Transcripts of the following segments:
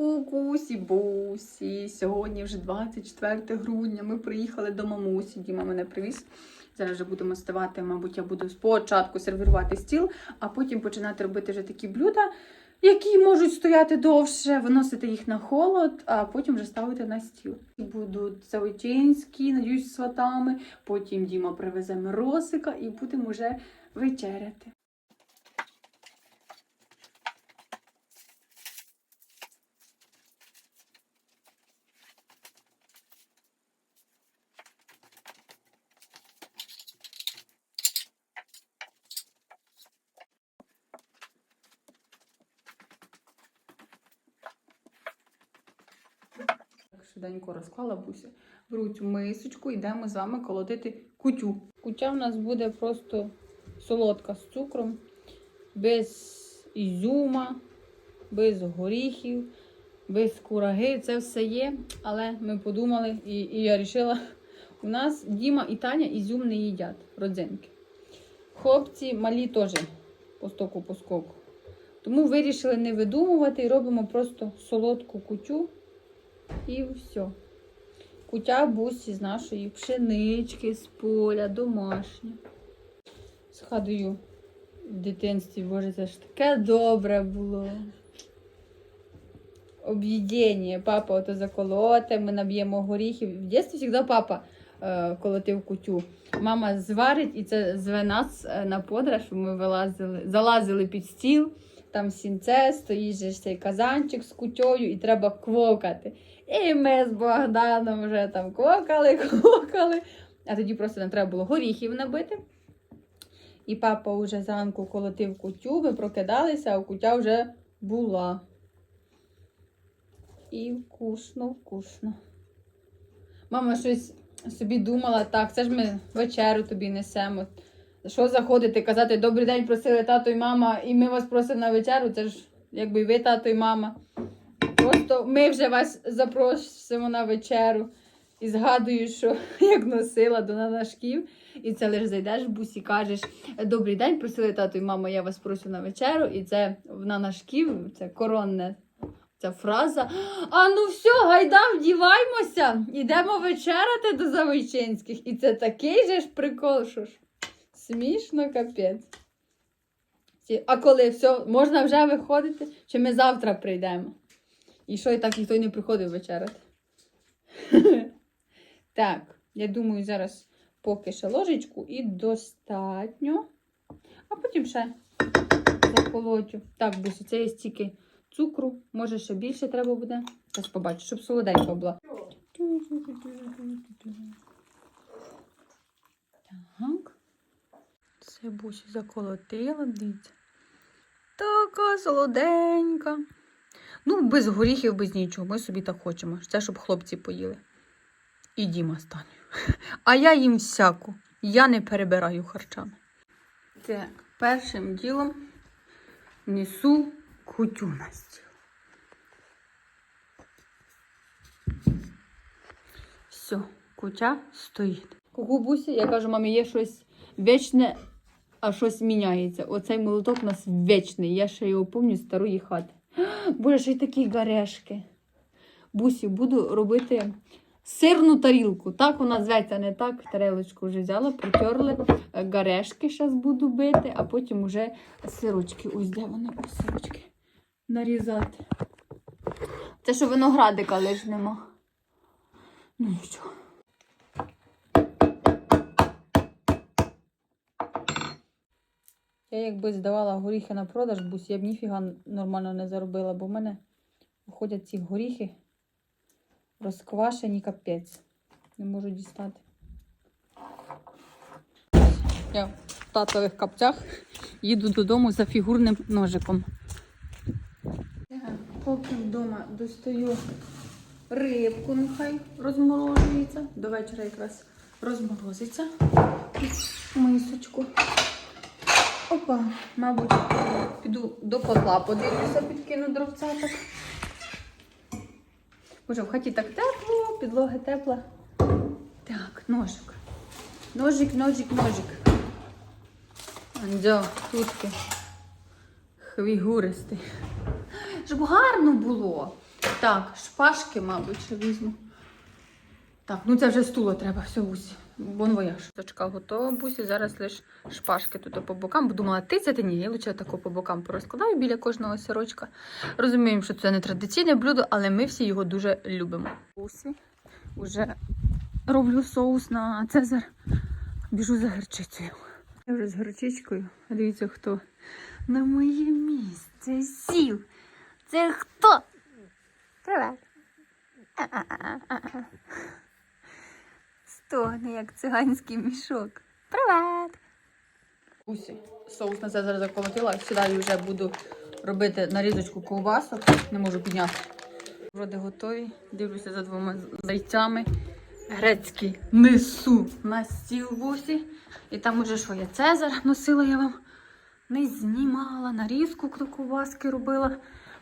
Кукусі бусі. Сьогодні вже 24 грудня. Ми приїхали до мамусі. Діма мене привіз. Зараз вже будемо ставати, мабуть, я буду спочатку сервірувати стіл, а потім починати робити вже такі блюда, які можуть стояти довше, виносити їх на холод, а потім вже ставити на стіл. Будуть завойчинські, надіюсь, з сватами. Потім Діма привезе моросика і будемо вже вечеряти. Так швиденько розклала буся. Беру цю мисочку, йдемо з вами колотити кутю. Кутя в нас буде просто солодка з цукром, без ізюма, без горіхів, без кураги. Це все є. Але ми подумали, і, і я вирішила, у нас Діма і Таня ізюм не їдять, родзинки. Хлопці малі теж по стоку по скоку. Тому вирішили не видумувати і робимо просто солодку кутю. І все. Кутя бусі з нашої пшенички, з поля, домашня. Згадую в дитинстві, боже, це ж таке добре було. Об'їдення. Папа ото заколоте, ми наб'ємо горіхів. В дитинстві завжди папа е, колотив кутю. Мама зварить і це зве нас е, на подорож, ми вилазили, залазили під стіл. Там сінце, стоїть же цей казанчик з кутьою і треба квокати. І ми з Богданом вже там квокали, квокали. А тоді просто нам треба було горіхів набити. І папа вже зранку колотив кутю, ми прокидалися, а кутя вже була. І вкусно, вкусно. Мама щось собі думала, так, це ж ми вечерю тобі несемо. Що заходити, казати добрий день, просили тато і мама, і ми вас просимо на вечерю, це ж якби ви тато і мама. Просто ми вже вас запросимо на вечеру. І згадую, що як носила до нанашків, і це лише зайдеш в бусі, кажеш Добрий день, просили тато і мама, я вас прошу на вечеру. І це в нанашків, це коронне ця фраза. А ну все, гайда, вдіваймося, ідемо вечеряти до Завойчинських. І це такий же ж прикол, що ж смішно капець. А коли все, можна вже виходити, чи ми завтра прийдемо? І що і так ніхто не приходив вечеряти. Так, я думаю, зараз поки ще ложечку і достатньо. А потім ще заколотю. Так, бусі, це є стільки цукру. Може, ще більше треба буде. Зараз побачу, щоб солоденька була. Так. Це бусі заколотила, дивіться. Така солоденька. Ну, без горіхів, без нічого. Ми собі так хочемо. Це, щоб хлопці поїли. І Діма стане. А я їм всяку. Я не перебираю харчами. Це першим ділом несу кутю на стіл. Все, кутя стоїть. Кукубусі, я кажу, мамі, є щось вічне, а щось міняється. Оцей молоток у нас вічний. Я ще його пам'ятаю з старої хати. Боже, й такі гарешки. Бусі, буду робити сирну тарілку. Так вона зветься, не так. Тарелочку вже взяла, протерли. Е, Гарешки зараз буду бити, а потім вже сирочки. Ось де вони сирочки. Нарізати. Це що виноградика лиш нема. Ну нічого. Я якби здавала горіхи на продаж, бус, я б ніфіга нормально не заробила, бо в мене виходять ці горіхи розквашені капець. Не можу дістати. Я в татових капцях їду додому за фігурним ножиком. Поки вдома достаю рибку, нехай розморожується. До вечора якраз розморозиться мисочку. Опа, мабуть, піду до котла, подивлюся, підкину дровцяток. Боже, в хаті так тепло, підлога тепла. Так, ножик. Ножик, ножик, ножик. Андзо, тутки. Хвігуристий. Щоб гарно було. Так, шпажки, мабуть, ще візьму. Так, ну це вже стуло треба, все бусі. Бон вояж. Точка готова, бусі. Зараз лише шпажки тут по бокам. Бо думала, ти це ти ні. Я лише тако по бокам порозкладаю біля кожного сирочка. Розуміємо, що це не традиційне блюдо, але ми всі його дуже любимо. Бусі. Уже роблю соус на Цезар. Біжу за гірчицею. Я вже з гірчичкою. Дивіться, хто на моє місце сів. Це хто? Привет. Стогне, як циганський мішок. Привет. Усі. Соус на це зараз заколотила. Сюди вже буду робити нарізочку ковбасок. Не можу підняти. Вроде готові. Дивлюся за двома зайцями. Грецькі несу на стіл бусі. І там уже що я Цезар носила я вам. Не знімала, нарізку ковбаски робила.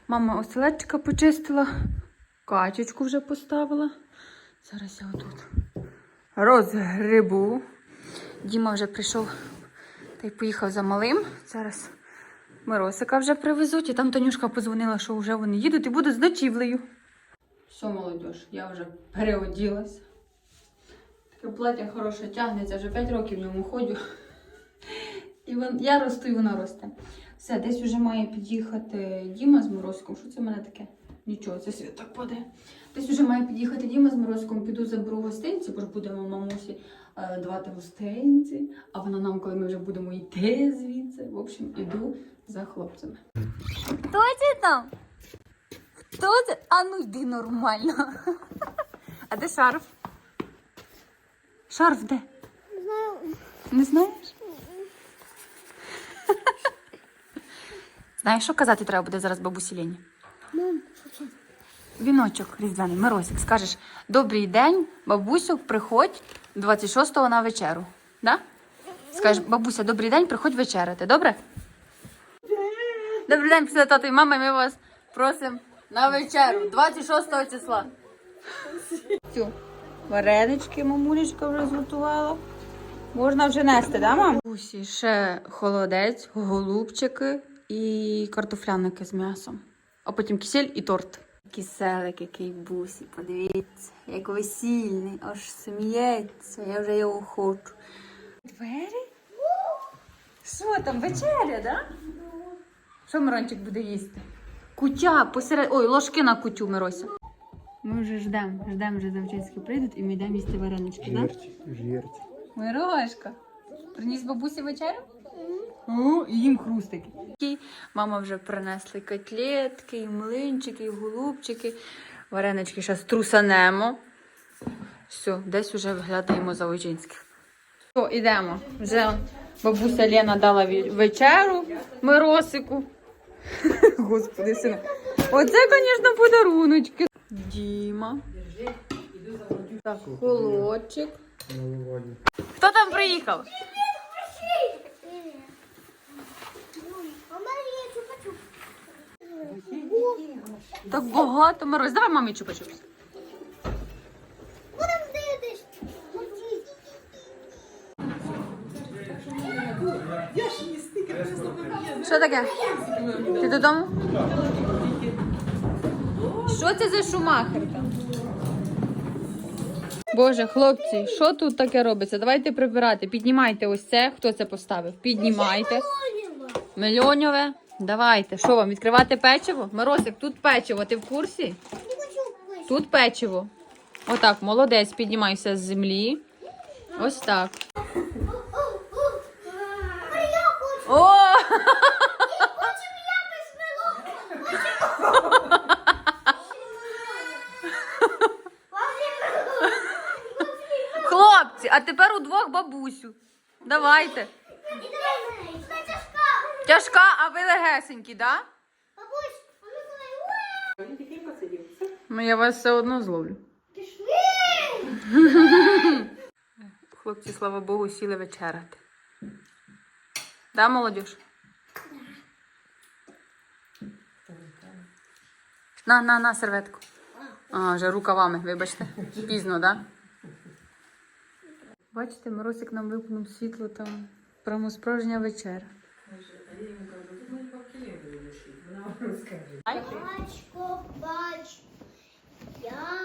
Мама оселедчика почистила, качечку вже поставила. Зараз я отут розгрибу. Діма вже прийшов та й поїхав за малим. Зараз Миросика вже привезуть, і там Танюшка позвонила, що вже вони їдуть і будуть з ночівлею. Все, молодь, я вже переоділася. Таке плаття хороше тягнеться, вже 5 років в ньому ходжу. І вон, я росту, і воно росте. Все, десь вже має під'їхати Діма з Морозком. Що це в мене таке? Нічого, це світ так падає. Десь вже має під'їхати Діма з Морозком, піду заберу гостинці, бо ж будемо мамусі е, давати гостинці, а вона нам, коли ми вже будемо йти звідси. В общем, іду за хлопцями. Хто це там? Хто це? А ну йди нормально. А де шарф? Шарф де? Не знаєш? Знаєш, що казати треба буде зараз бабусі Лені? Віночок різдвяний, Миросик. Скажеш, добрий день, бабусю, приходь 26-го на вечеру. Да? Скажеш, бабуся, добрий день, приходь вечеряти, добре? Добрий день, після тато і мами, ми вас просимо на вечеру 26 числа. Цю варенички мамулечка вже зготувала. Можна вже нести, да, мам? Усі ще холодець, голубчики і картофляники з м'ясом. А потім кисель і торт. Киселик, який бусі, подивіться, як весільний, аж сміється, я вже його хочу. Двері? Що там, вечеря, да? Що Мирончик буде їсти? Кутя посеред. Ой, ложки на кутю, Мирося. Ми вже ждемо, ждемо, вже завчинські прийдуть і ми йдемо їсти варенички, так? Жирті, жирті. Мирошка, приніс бабусі вечерю? І їм хрустики. Мама вже принесли котлетки, і млинчики, і голубчики. Варенички зараз трусанемо. Все, десь вже виглядаємо за Войчинських. Все, йдемо. Вже бабуся Лена дала вечеру Миросику. Господи, сина. Оце, звісно, подаруночки. Діма. Так, холодчик. Хто там приїхав? А в мене є чупа-чуп. Так багато Мирось. Давай мамі чупа-чупс. Дивитись. Що таке? Ти додому? Що це за шумахерка? Боже, хлопці, що тут таке робиться? Давайте прибирати. Піднімайте ось це. Хто це поставив? Піднімайте. Мільйоньове. Давайте. Що вам, відкривати печиво? Миросик, тут печиво. Ти в курсі? Тут печиво. Отак, молодець, піднімайся з землі. Ось так. О! Хлопці, а тепер удвох бабусю. Давайте. І давай мене. Це тяжка. А ви легесенькі, да? Бабусь, а ну. Ну я вас все одно зловлю. Пішли. Хлопці, слава Богу, сіли вечеряти. Да, молодіж? На, на, на, серветку. А, вже рукавами, вибачте. Пізно, да? Бачите, Моросик нам випнув світло там. Прямо справжня вечеря. Бачко, бач, я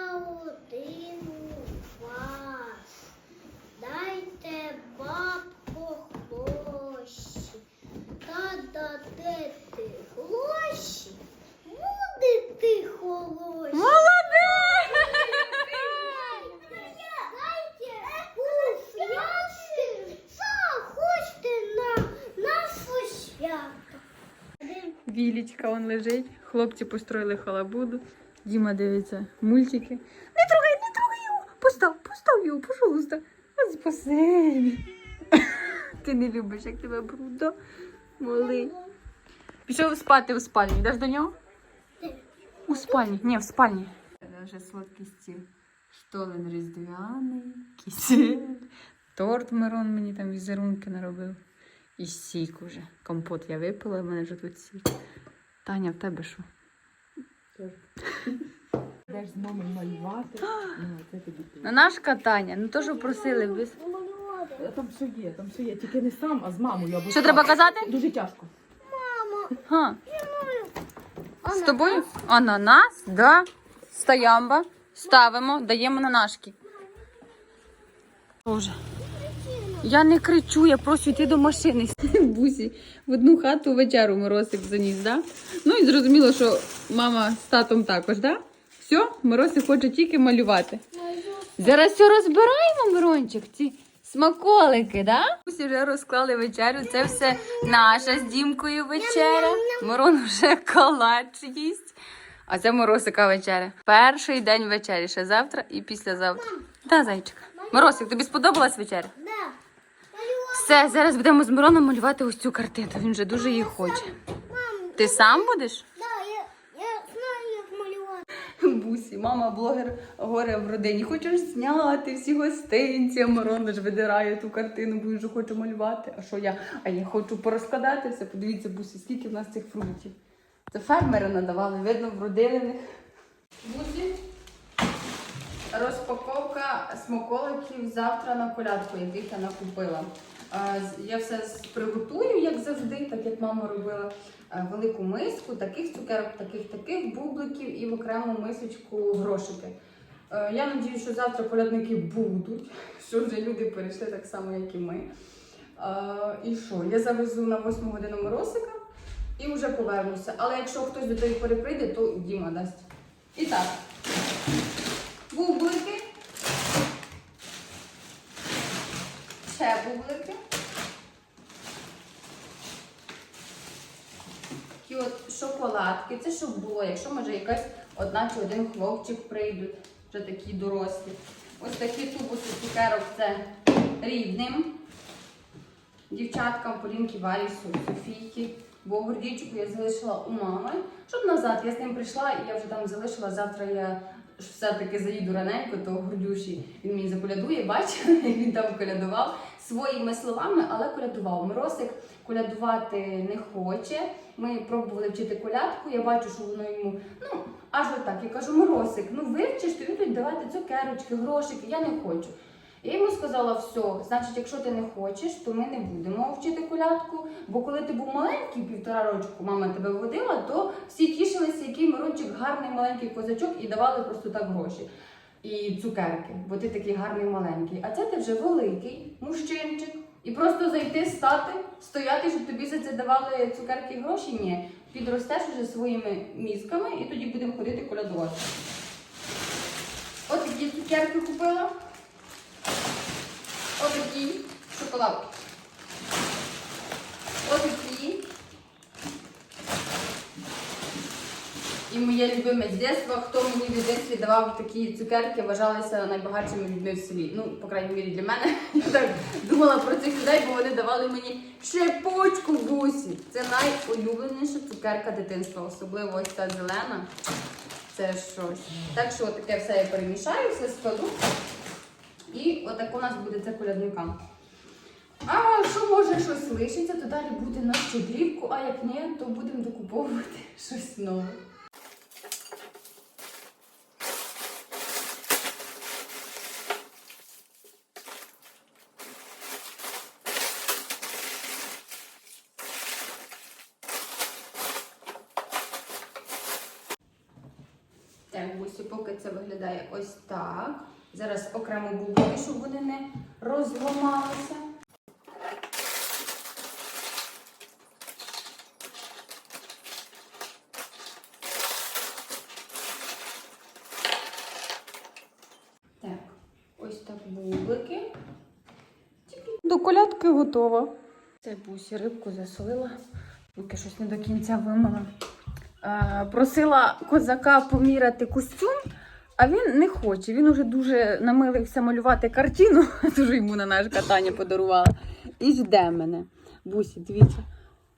Лілічка он лежить. Хлопці построїли халабуду. Діма дивиться мультики. Не трогай, не трогай його! Постав, постав його, пожалуйста. Спасибі. Ти не любиш, як тебе брудно. Малий. Пішов спати у спальні. Йдеш до нього? У спальні. Ні, в спальні. Це вже сладкий стіл. Штолен різдвяний, кисель. Торт Мирон мені там візерунки наробив. І сік уже. Компот я випила, в мене вже тут сік. Таня, в тебе що? Йдеш з мамою малювати. Ну, це тобі тут. Ну, нашка Таня, ну то, що просили. Там все є, там все є. Тільки не сам, а з мамою. Або Що треба казати? Дуже тяжко. Га. З тобою? Ананас, да. Стоямба. Ставимо, даємо на нашки. Боже. Я не кричу, я прошу йти до машини. Бусі, в одну хату вечеру Моросик заніс, да? Ну і зрозуміло, що мама з татом також, да? Все, Моросик хоче тільки малювати. Зараз все розбираємо, Мирончик, ці смаколики, да? Усі вже розклали вечерю. Це все наша з Дімкою вечеря. Мирон вже калач їсть. А це Моросика вечеря. Перший день вечері, ще завтра і післязавтра. Та, зайчик. Моросик, тобі сподобалась вечеря? Все, зараз будемо з Мироном малювати ось цю картину. Він вже дуже її хоче. Ти сам будеш? да, я, я знаю, як малювати. Бусі, мама блогер горе в родині. Хочеш зняти всі гостинці, а Мирон ж видирає ту картину, бо він вже хоче малювати. А що я? А я хочу порозкладати все. Подивіться, бусі, скільки в нас цих фруктів. Це фермери надавали, видно, в них. Бусі. Розпаковка смаколиків завтра на колядку, яких я накупила. Я все приготую, як завжди, так як мама робила. Е, Велику миску, таких цукерок, таких, таких бубликів і в окрему мисочку грошики. Е, Я надію, що завтра колядники будуть, що вже люди перейшли так само, як і ми. Е, І що? Я завезу на 8 годину моросика і вже повернуся. Але якщо хтось до тої пори прийде, то Діма дасть. І так, бублики. Ще бублики. Такі от шоколадки. Це щоб було, якщо може якась одна чи один хлопчик прийдуть, вже такі дорослі. Ось такі тубуси цукерок це рідним. Дівчаткам Полінки, Валісу, Софійки. Бо гордійчику я залишила у мами, щоб назад. Я з ним прийшла і я вже там залишила. Завтра я все-таки заїду раненько, то гордюші він мені заколядує, бачила, як він там колядував своїми словами, але колядував. Миросик колядувати не хоче. Ми пробували вчити колядку. Я бачу, що воно йому ну аж отак. Я кажу, Миросик, ну вивчиш, тобі будуть давати цукерочки, грошики. Я не хочу. Я йому сказала, все, значить, якщо ти не хочеш, то ми не будемо вчити колядку. Бо коли ти був маленький, півтора рочку, мама тебе водила, то всі тішилися, який Мирончик гарний маленький козачок, і давали просто так гроші. І цукерки, бо ти такий гарний маленький. А це ти вже великий мужчинчик. І просто зайти, стати, стояти, щоб тобі за це давали цукерки гроші. Ні. Підростеш уже своїми мізками і тоді будемо ходити колядувати. От такі цукерки купила. Отакі шоколадки. Отакі. І моє любиме з хто мені в дитинстві давав такі цукерки, вважалися найбагатшими людьми в селі. Ну, по крайній мірі для мене. Я так думала про цих людей, бо вони давали мені шипучку бусі. Це найулюбленіша цукерка дитинства, особливо ось ця зелена. Це щось. Так що таке все я перемішаю, все складу. І отак у нас буде це колядникам. А що може щось лишиться, то далі буде на щедрівку, а як ні, то будемо докуповувати щось нове. Так, бусі, поки це виглядає ось так. Зараз окремо бублики, щоб вони не розламалися. Так, ось так бублики. До колядки готова. Це бусі рибку засолила. Руки щось не до кінця вимила. Е, просила козака поміряти костюм, а він не хоче. Він уже дуже намилився малювати картину, дуже йому на наше катання подарувала. І жде мене. Бусі, дивіться.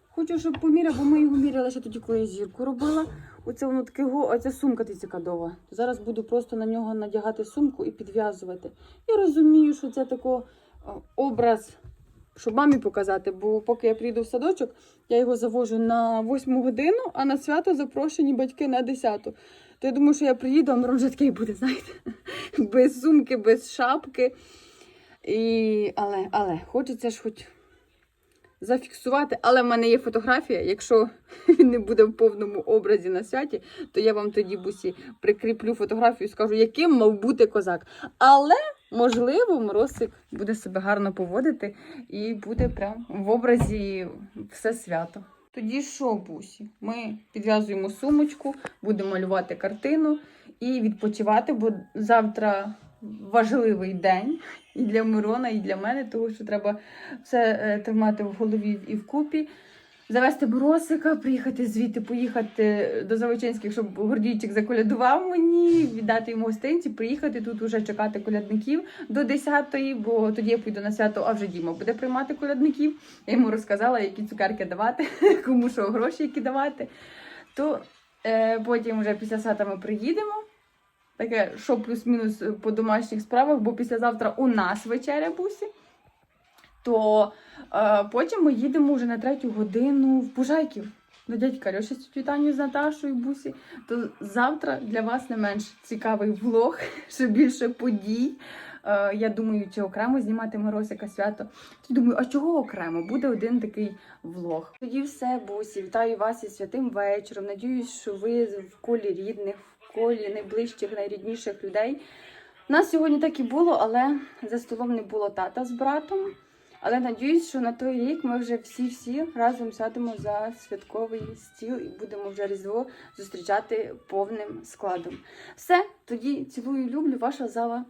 Хочу, щоб поміряв, бо ми його міряли ще тоді, коли я зірку робила. Оце воно таке оця сумка тицікадова. Зараз буду просто на нього надягати сумку і підв'язувати. Я розумію, що це тако о, образ, щоб мамі показати, бо поки я прийду в садочок, я його завожу на 8 годину, а на свято запрошені батьки на 10. То я думаю, що я приїду, а Мирон такий буде, знаєте, без сумки, без шапки. І... Але, але хочеться ж хоч зафіксувати. Але в мене є фотографія. Якщо він не буде в повному образі на святі, то я вам тоді бусі прикріплю фотографію і скажу, яким мав бути козак. Але можливо, Моросик буде себе гарно поводити і буде прям в образі все свято. Тоді що, бусі? Ми підв'язуємо сумочку, будемо малювати картину і відпочивати, бо завтра важливий день і для Мирона, і для мене, тому що треба все е, тримати в голові і вкупі. Завести Боросика, приїхати звідти, поїхати до Заводчинських, щоб Гордійчик заколядував мені, віддати йому гостинці, приїхати тут уже чекати колядників до 10-ї, бо тоді я піду на свято, а вже Діма буде приймати колядників. Я йому розказала, які цукерки давати, кому що гроші які давати. То е, потім вже після свята ми приїдемо. Таке, що плюс-мінус по домашніх справах, бо післязавтра у нас вечеря бусі. То е, потім ми їдемо вже на третю годину в Пужайків до дядька Льоші з Таню, з Наташою Бусі. То завтра для вас не менш цікавий влог, ще більше подій. Е, я думаю, чи окремо знімати Моросика свято. Тоді думаю, а чого окремо? Буде один такий влог. Тоді все, Бусі. Вітаю вас із святим вечором. Надіюсь, що ви в колі рідних, в колі найближчих, найрідніших людей. У нас сьогодні так і було, але за столом не було тата з братом. Але надіюсь, що на той рік ми вже всі-всі разом сядемо за святковий стіл і будемо вже Різдво зустрічати повним складом. Все, тоді цілую, люблю, ваша зала.